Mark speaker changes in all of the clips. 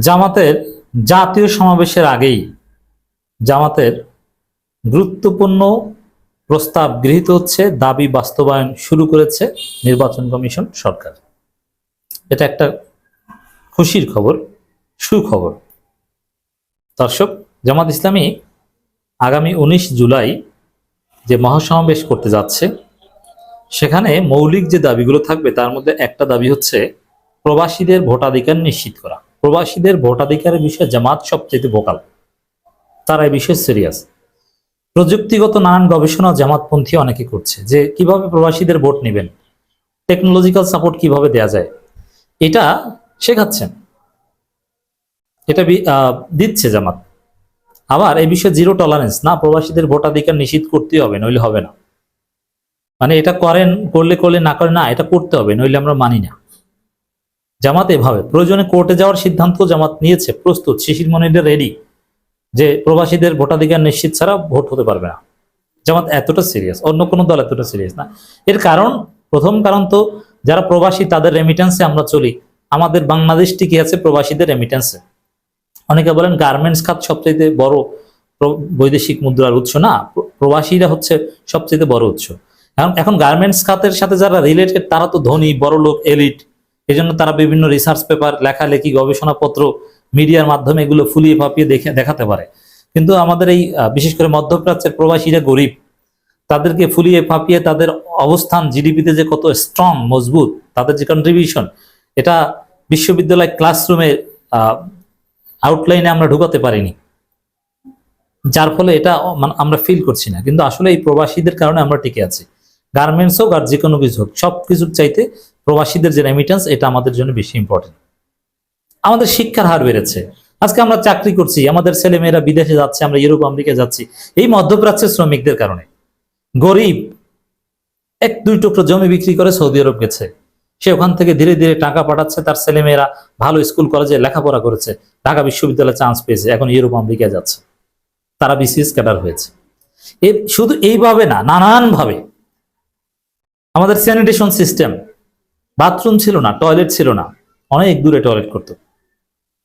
Speaker 1: জামাতের জাতীয় সমাবেশের আগেই জামাতের গুরুত্বপূর্ণ প্রস্তাব গৃহীত হচ্ছে, দাবি বাস্তবায়ন শুরু করেছে নির্বাচন কমিশন সরকার। এটা একটা খুশির খবর, সুখবর। দর্শক, জামাত ইসলামী আগামী উনিশ জুলাই যে মহাসমাবেশ করতে যাচ্ছে, সেখানে মৌলিক যে দাবিগুলো থাকবে তার মধ্যে একটা দাবি হচ্ছে, প্রবাসীদের ভোটাধিকার নিশ্চিত করা। প্রবাসীদের ভোটাধিকারের বিষয়ে জামাত সবচেয়ে ভোকাল। তারা এই বিষয়ে সিরিয়াস প্রযুক্তিগত নানান গবেষণা জামাতপন্থী অনেকে করছে যে কীভাবে প্রবাসীদের ভোট নেবেন টেকনোলজিক্যাল সাপোর্ট কীভাবে দেয়া যায়, এটা শেখাচ্ছেন। এটা দিচ্ছে জামাত। আবার এই বিষয়ে জিরো টলারেন্স না, প্রবাসীদের ভোটাধিকার নিশ্চিত করতেই হবে, নইলে হবে না। মানে এটা করেন, করলে করলে না করে না, এটা করতে হবে, নইলে আমরা মানি না। জামাত এভাবে, প্রয়োজনে কোর্টে যাওয়ার সিদ্ধান্ত জামাত নিয়েছে, প্রস্তুত। শিশির মনিরা রেডি যে প্রবাসীদের ভোটাধিকার নিশ্চিত ছাড়া ভোট হতে পারবে না। জামাত এতটা সিরিয়াস, অন্য কোনো দল এতটা সিরিয়াস না। এর কারণ, প্রথম কারণ তো, যারা প্রবাসী তাদের রেমিটেন্সে আমরা চলি। আমাদের বাংলাদেশ টিকে আছে প্রবাসীদের রেমিটেন্সে অনেকে বলেন গার্মেন্টস খাত সবচেয়ে বড় বৈদেশিক মুদ্রার উৎস। না প্রবাসীরা হচ্ছে সবচেয়ে বড় উৎস। এখন এখন গার্মেন্টস খাতের সাথে যারা রিলেটেড তারা তো ধনী বড় লোক এলিট এই জন্য তারা বিভিন্ন রিসার্চ পেপার লেখালেখি, গবেষণাপত্র, মিডিয়ার মাধ্যমে এগুলো ফুলিয়ে ফাঁপিয়ে দেখে, দেখাতে পারে। কিন্তু আমাদের এই বিশেষ করে মধ্যপ্রাচ্যের প্রবাসীরা গরিব। তাদেরকে ফুলিয়ে ফাঁপিয়ে তাদের অবস্থান জিডিপিতে যে কত স্ট্রং মজবুত, তাদের যে কন্ট্রিবিউশন এটা বিশ্ববিদ্যালয় ক্লাসরুমে আউটলাইনে আমরা ঢুকাতে পারিনি। যার ফলে এটা মানে আমরা ফিল করছি না। কিন্তু আসলে এই প্রবাসীদের কারণে আমরা টিকে আছি। গার্মেন্টস হোক আর যে কোনো কিছু হোক সব কিছুর চাইতে প্রবাসীদের যে রেমিটেন্স এটা আমাদের জন্য বেশি ইম্পর্টেন্ট আমাদের শিক্ষার হার বেড়েছে। আজকে আমরা চাকরি করছি, আমাদের ছেলে মেয়েরা বিদেশে যাচ্ছে, আমরা ইউরোপ, আমেরিকা যাচ্ছি। এই মধ্যপ্রাচ্যের শ্রমিকদের কারণে। গরিব এক, দুই টুকরো জমি বিক্রি করে সৌদি আরব গেছে। সে ওখান থেকে ধীরে ধীরে টাকা পাঠাচ্ছে, তার ছেলে মেয়েরা ভালো স্কুল, কলেজে লেখাপড়া করেছে, ঢাকা বিশ্ববিদ্যালয়ে চান্স পেয়েছে, এখন ইউরোপ আমেরিকা যাচ্ছে। তারা বিসিএস ক্যাডার হয়েছে। শুধু এইভাবে না নানান ভাবে আমাদের স্যানিটেশন সিস্টেম বাথরুম ছিল না টয়লেট ছিল না। অনেক দূরে টয়লেট করত।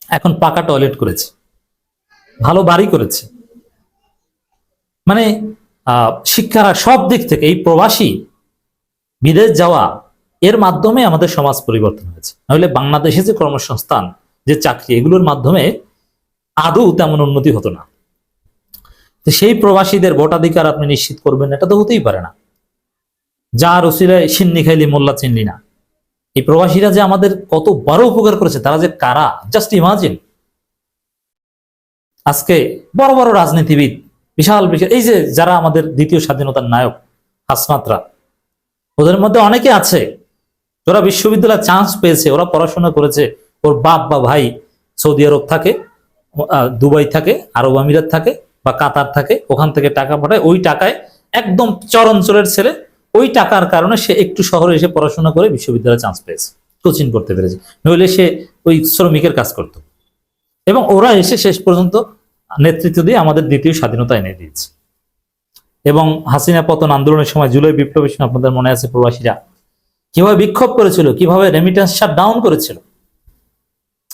Speaker 1: এখন পাকা টয়লেট করেছে। ভালো বাড়ি করেছে। মানে আহ, শিক্ষার সব দিক থেকে এই প্রবাসী বিদেশ যাওয়া এর মাধ্যমে আমাদের সমাজ পরিবর্তন হয়েছে। নাহলে বাংলাদেশে যে কর্মসংস্থান যে চাকরি এগুলোর মাধ্যমে আদৌ তেমন উন্নতি হতো না। তো সেই প্রবাসীদের ভোটাধিকার আপনি নিশ্চিত করবেন এটা তো হতেই পারে না। যার ওসিলায় সিন্নি খাইলি মোল্লা চিনলি না। এই প্রবাসীরা যে আমাদের কত বড় উপকার করেছে, তারা যে কারা? জাস্ট ইমাজিন আজকে বড় বড় রাজনীতিবিদ, বিশাল বিশাল, এই যে যারা আমাদের দ্বিতীয় স্বাধীনতার নায়ক হাসমাত্রা ওদের মধ্যে অনেকে আছে, যারা বিশ্ববিদ্যালয়ে চান্স পেয়েছে, ওরা পড়াশোনা করেছে, ওর বাপ বা ভাই সৌদি আরব থাকে দুবাই থাকে, আরব আমিরাত থাকে বা কাতার থাকে, ওখান থেকে টাকা পাঠায়, ওই টাকায় একদম চর অঞ্চলের ছেলে ওই টাকার কারণে সে একটু শহরে এসে পড়াশোনা করে বিশ্ববিদ্যালয়ে চান্স পেয়েছে কোচিং করতে পেরেছে। নইলে সে ওই শ্রমিকের কাজ করত। এবং ওরা এসে শেষ পর্যন্ত নেতৃত্ব দিয়ে আমাদের দ্বিতীয় স্বাধীনতা এনে দিয়েছে। এবং হাসিনা পতন আন্দোলনের সময় জুলাই বিপ্লবের সময় আপনাদের মনে আছে প্রবাসীরা? কীভাবে বিক্ষোভ করেছিল, কীভাবে রেমিটেন্স শাট ডাউন করেছিল?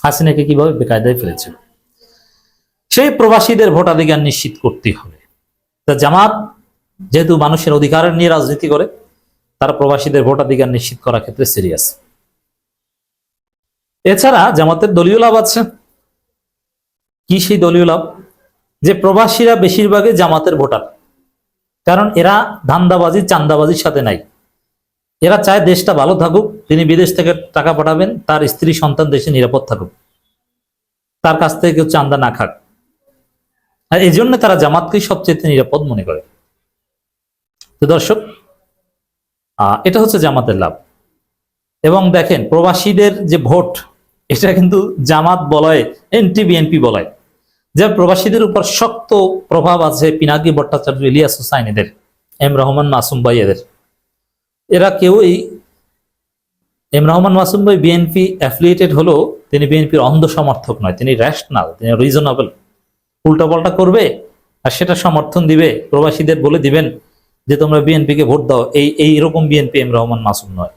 Speaker 1: হাসিনাকে কীভাবে বেকায়দায় ফেলেছিল? সেই প্রবাসীদের ভোটাধিকার নিশ্চিত করতে হবে। তা জামাত যেহেতু মানুষের অধিকার নিয়ে রাজনীতি করে, তারা প্রবাসীদের ভোটাধিকার নিশ্চিত করার ক্ষেত্রে সিরিয়াস এছাড়া জামাতের দলীয় লাভ আছে। কি সেই দলীয় লাভ? যে প্রবাসীরা বেশিরভাগই জামাতের ভোটার। কারণ এরা ধান্দাবাজি, চান্দাবাজির সাথে নাই। এরা চায় দেশটা ভালো থাকুক, তিনি বিদেশ থেকে টাকা পাঠাবেন, তার স্ত্রী, সন্তান দেশে নিরাপদ থাকুক। তার কাছ থেকে কেউ চান্দা না খাক। আর এই জন্য তারা জামাতকেই সবচেয়ে নিরাপদ মনে করে। তো দর্শক এটা হচ্ছে জামাতের লাভ। এবং দেখেন, প্রবাসীদের যে ভোট, এটা কিন্তু জামাত বলয়, এনটি বিএনপি বলয়। যে প্রবাসীদের উপর শক্ত প্রভাব আছে পিনাকি ভট্টাচার্য, ইলিয়াস হুসাইন এদের এম রহমান মাসুম ভাই এদের। এরা কেউই, এম রহমান মাসুম ভাই বিএনপি অ্যাফিলিয়েটেড হলেও তিনি বিএনপির অন্ধ সমর্থক নয়, তিনি র্যাশনাল তিনি রিজনেবল উল্টাপাল্টা করবে আর সেটা সমর্থন দিবে, প্রবাসীদের বলে দিবেন। যে তোমরা বিএনপিকে ভোট দাও, এই এই রকম বিএনপি এম রহমান মাসুম নয়।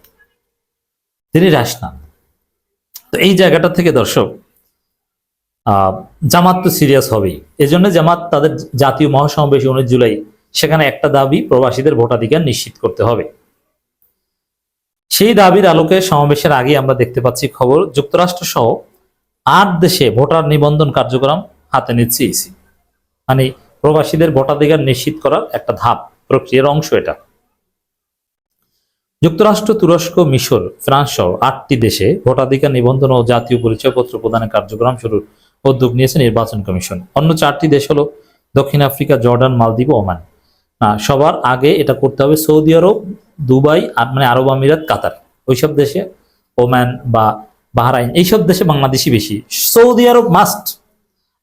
Speaker 1: তিনি র্যাশনাল তো এই জায়গাটা থেকে দর্শক জামাত তো সিরিয়াস হবেই। এজন্য জামাত তাদের জাতীয় মহাসমাবেশ উনিশ জুলাই, সেখানে একটা দাবি, প্রবাসীদের ভোটাধিকার নিশ্চিত করতে হবে। সেই দাবির আলোকে সমাবেশের আগে আমরা দেখতে পাচ্ছি খবর, যুক্তরাষ্ট্র সহ আট দেশে ভোটার নিবন্ধন কার্যক্রম হাতে নিচ্ছে ইসি। মানে প্রবাসীদের ভোটাধিকার নিশ্চিত করার একটা ধাপ। প্রক্রিয়ার অংশ এটা। যুক্তরাষ্ট্র, তুরস্ক, মিশর, ফ্রান্স সহ আটটি দেশে ভোটাধিকার নিবন্ধন ও জাতীয় পরিচয়পত্র প্রদানের কার্যক্রম শুরুর উদ্যোগ নিয়েছে নির্বাচন কমিশন। অন্য চারটি দেশ হলো দক্ষিণ আফ্রিকা, জর্ডান, মালদ্বীপ ওমান। না, সবার আগে এটা করতে হবে সৌদি আরব, দুবাই আর মানে আরব আমিরাত, কাতার। ওইসব দেশে ওমান বা বাহরাইন, এইসব দেশে বাংলাদেশি বেশি। সৌদি আরব মাস্ট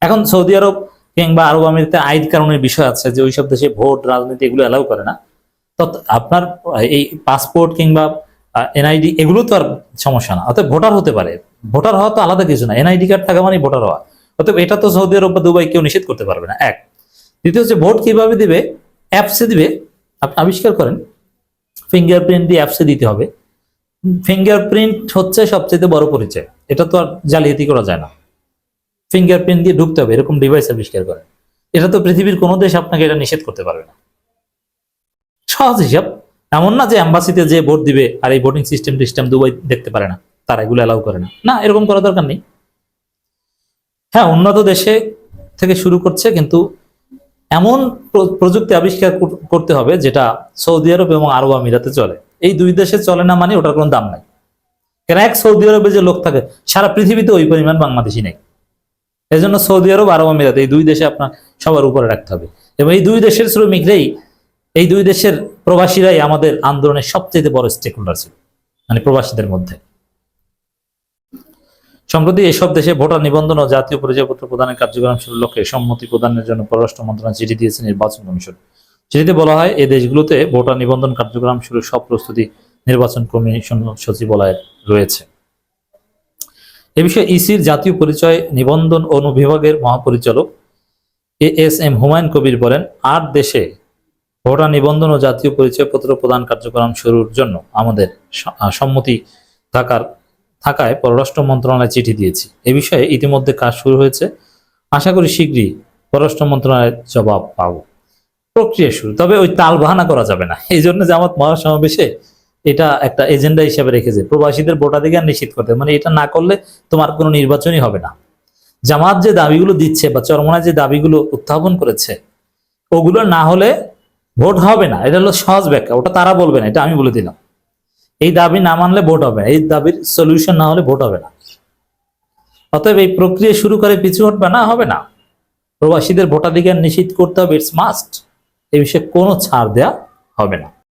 Speaker 1: এখন সৌদি আরব কিংবা আরব আমিরাতে আইন কারণের বিষয় আছে যে ওইসব দেশে ভোট, রাজনীতি এগুলো অ্যালাউ করে না, তো আপনার এই পাসপোর্ট কিংবা এনআইডি এগুলো তো আর সমস্যা না। অর্থাৎ ভোটার হতে পারে। ভোটার হওয়া তো আলাদা কিছু না। এনআইডি কার্ড থাকা মানে ভোটার হওয়া। অতএব এটা তো সৌদি আরব বা দুবাই কেউ নিষেধ করতে পারবে না। এক। দ্বিতীয় হচ্ছে ভোট কীভাবে দিবে? অ্যাপসে দিবে। আপনি আবিষ্কার করেন। ফিঙ্গারপ্রিন্ট দিয়ে অ্যাপসে দিতে হবে। ফিঙ্গারপ্রিন্ট হচ্ছে সবচেয়ে বড় পরিচয়। এটা তো আর জালিয়াতি করা যায় না। ফিঙ্গারপ্রিন্ট দিয়ে ঢুকতে হবে, এরকম ডিভাইস আবিষ্কার করে এটা তো পৃথিবীর কোনো দেশ আপনাকে এটা নিষেধ করতে পারবে না। সহজ হিসাব। এমন না যে অ্যাম্বাসিতে যে ভোট দিবে আর এই ভোটিং সিস্টেম টিস্টেম দুবাই দেখতে পারে না, তারা এগুলো অ্যালাউ করে না। না, এরকম করা দরকার নেই। হ্যাঁ উন্নত দেশে থেকে শুরু করছে, কিন্তু এমন প্র- প্রযুক্তি আবিষ্কার করতে হবে যেটা সৌদি আরব এবং আরব আমিরাতে চলে। এই দুই দেশে চলে না মানে ওটার কোনো দাম নাই। কেন এক সৌদি আরবে যে লোক থাকে, সারা পৃথিবীতে ওই পরিমাণ বাংলাদেশি নেই। এই জন্য সৌদি আরব আরব আমিরাত, এই দুই দেশে আপনার সবার উপরে রাখতে হবে। এবং এই দুই দেশের শ্রমিকরাই, এই দুই দেশের প্রবাসীরাই আমাদের আন্দোলনের সবচেয়ে বড় স্টেক হোল্ডার ছিল মানে প্রবাসীদের মধ্যে। সম্প্রতি এসব দেশে ভোটার নিবন্ধন ও জাতীয় পরিচয়পত্র প্রদানের কার্যক্রম শুরুর লক্ষ্যে সম্মতি প্রদানের জন্য পররাষ্ট্র মন্ত্রণালয় চিঠি দিয়েছে নির্বাচন কমিশন। চিঠিতে বলা হয় এই দেশগুলোতে ভোটার নিবন্ধন কার্যক্রম শুরুর সব প্রস্তুতি নির্বাচন কমিশন সচিবালয়ের রয়েছে। এ বিষয়ে ইসির জাতীয় পরিচয় নিবন্ধন অনুবিভাগের মহাপরিচালক A S M Humayun Kabir বলেন আট দেশে ভোটার নিবন্ধন ও জাতীয় পরিচয়পত্র প্রদান কার্যক্রম শুরুর জন্য আমাদের সম্মতি থাকার, থাকায় পররাষ্ট্র মন্ত্রণালয় চিঠি দিয়েছি। এ বিষয়ে ইতিমধ্যে কাজ শুরু হয়েছে। আশা করি শীঘ্রই পররাষ্ট্র মন্ত্রণালয়ের জবাব পাবো। প্রক্রিয়া শুরু। তবে ওই তাল বাহানা করা যাবে না। এই জন্য জামাত মহাসমাবেশে এটা একটা এজেন্ডা হিসেবে রেখেছে। প্রবাসীদের ভোটাধিকার নিশ্চিত করতে মানে এটা না করলে তোমার কোনো নির্বাচনই হবে না। জামাত যে দাবিগুলো দিচ্ছে বা চরমনায় যে দাবিগুলো উত্থাপন করেছে, ওগুলো না হলে ভোট হবে না। এটা হলো সহজ ব্যাখ্যা। ওটা তারা বলবে না, এটা আমি বলে দিলাম। এই দাবি না মানলে ভোট হবে এই দাবির সলিউশন না হলে ভোট হবে না। অতএব এই প্রক্রিয়া শুরু করে পিছু হটবে না, হবে না। প্রবাসীদের ভোটাধিকার নিশ্চিত করতে হবে ইটস মাস্ট এই বিষয়ে কোনো ছাড় দেয়া হবে না।